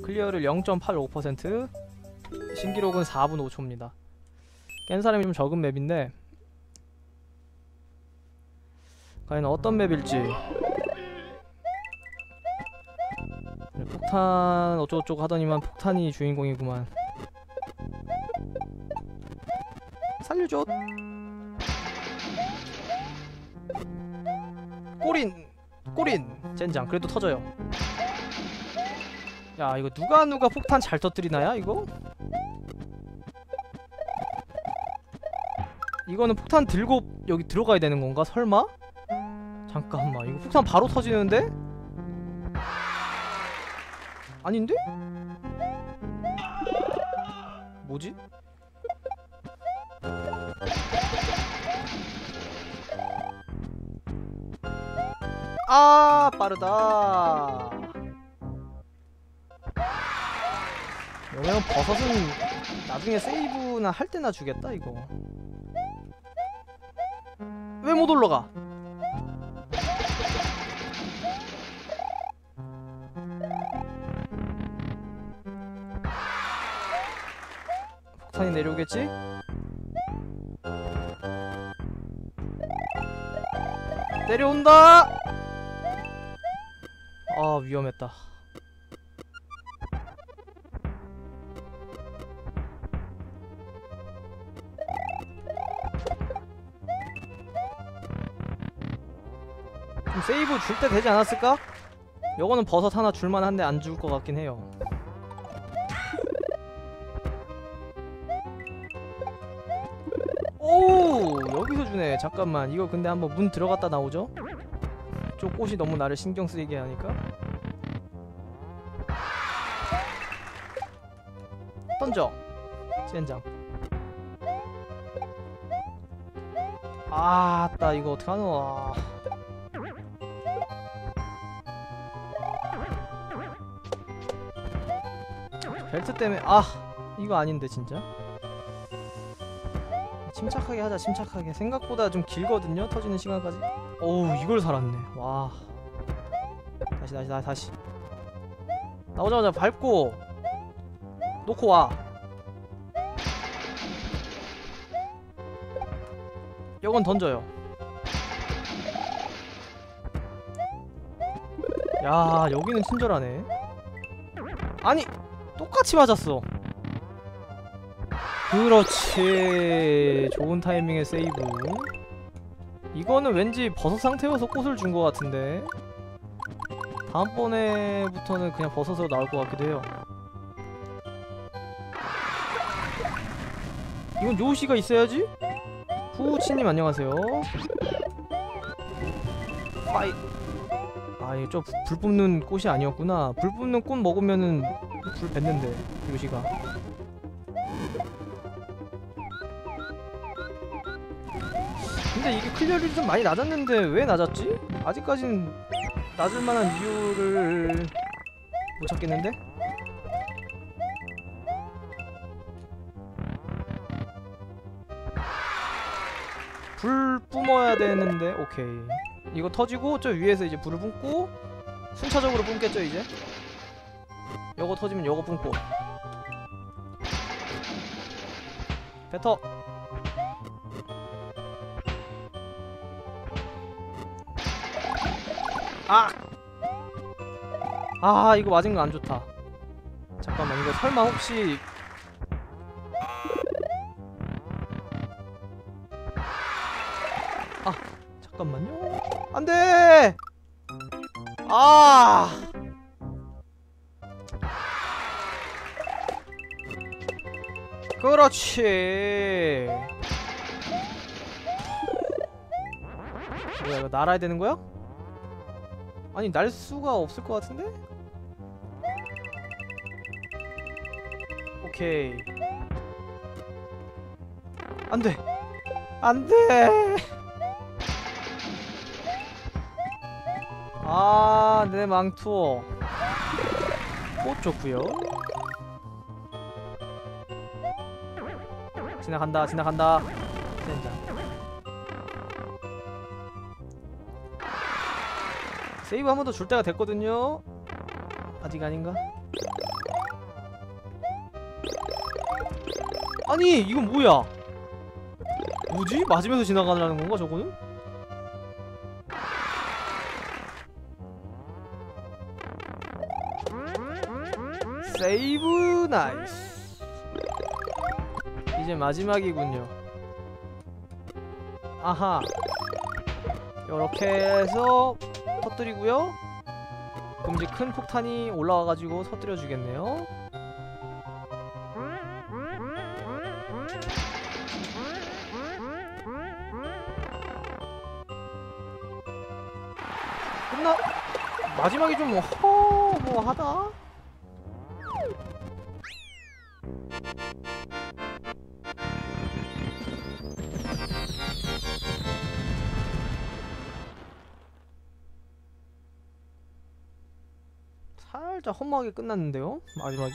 클리어를 0.85% 신기록은 4분 5초입니다. 깬 사람이 좀 적은 맵인데 과연 어떤 맵일지. 폭탄 어쩌고저쩌고 하더니만 폭탄이 주인공이구만. 살려줘. 꼬린 꼬린 젠장. 그래도 터져요 야 이거 누가 누가 폭탄 잘 터뜨리나야 이거? 이거는 폭탄 들고 여기 들어가야 되는 건가 설마? 잠깐만 이거 폭탄 바로 터지는데? 아닌데? 뭐지? 아 빠르다 영영 버섯은 나중에 세이브나 할 때나 주겠다 이거 왜 못 올라가? 폭탄이 내려오겠지? 내려온다! 아 위험했다 세이브 줄 때 되지 않았을까? 요거는 버섯 하나 줄만한데 안 줄 것 같긴 해요. 오! 여기서 주네. 잠깐만. 이거 근데 한번 문 들어갔다 나오죠? 저 꽃이 너무 나를 신경 쓰이게 하니까. 던져. 젠장. 아따 이거 어떡하노 벨트 때문에 아 이거 아닌데 진짜? 침착하게 하자 침착하게. 생각보다 좀 길거든요 터지는 시간까지. 어우 이걸 살았네. 와. 다시 다시 다시 다시. 나오자마자 밟고 놓고 와. 이건 던져요. 야 여기는 친절하네. 아니 똑같이 맞았어. 그렇지. 좋은 타이밍에 세이브. 이거는 왠지 버섯 상태여서 꽃을 준 것 같은데. 다음번에부터는 그냥 버섯으로 나올 것 같기도 해요. 이건 요시가 있어야지? 후우치님 안녕하세요. 빠이 아 이거 저불 뿜는 꽃이 아니었구나. 불 뿜는 꽃 먹으면은 불 뱉는데 요시가 근데 이게 클리어率이 좀 많이 낮았는데 왜 낮았지? 아직까진 낮을 만한 이유를 못 찾겠는데? 불 뿜어야 되는데 오케이 이거 터지고 저 위에서 이제 불을 뿜고 순차적으로 뿜겠죠 이제 요거 터지면 요거 뿜고. 뱉어 아! 아 이거 맞은 거 안 좋다. 잠깐만 이거 설마 혹시 아 잠깐만요. 안돼! 아 그렇지. 뭐야 이거 날아야 되는 거야? 아니 날 수가 없을 것 같은데? 오케이. 안돼. 안돼. 아내 망투어 꽃 좋구요 지나간다 지나간다 진짜 세이브 한 번 더 줄 때가 됐거든요 아직 아닌가? 아니 이건 뭐야 뭐지? 맞으면서 지나가라는 건가 저거는? 세이브 나이스 이제 마지막이군요. 아하. 요렇게 해서 터뜨리고요. 그럼 이제 큰 폭탄이 올라와가지고 터뜨려 주겠네요. 끝나. 마지막이 좀 허무하다 살짝 허무하게 끝났는데요? 마지막이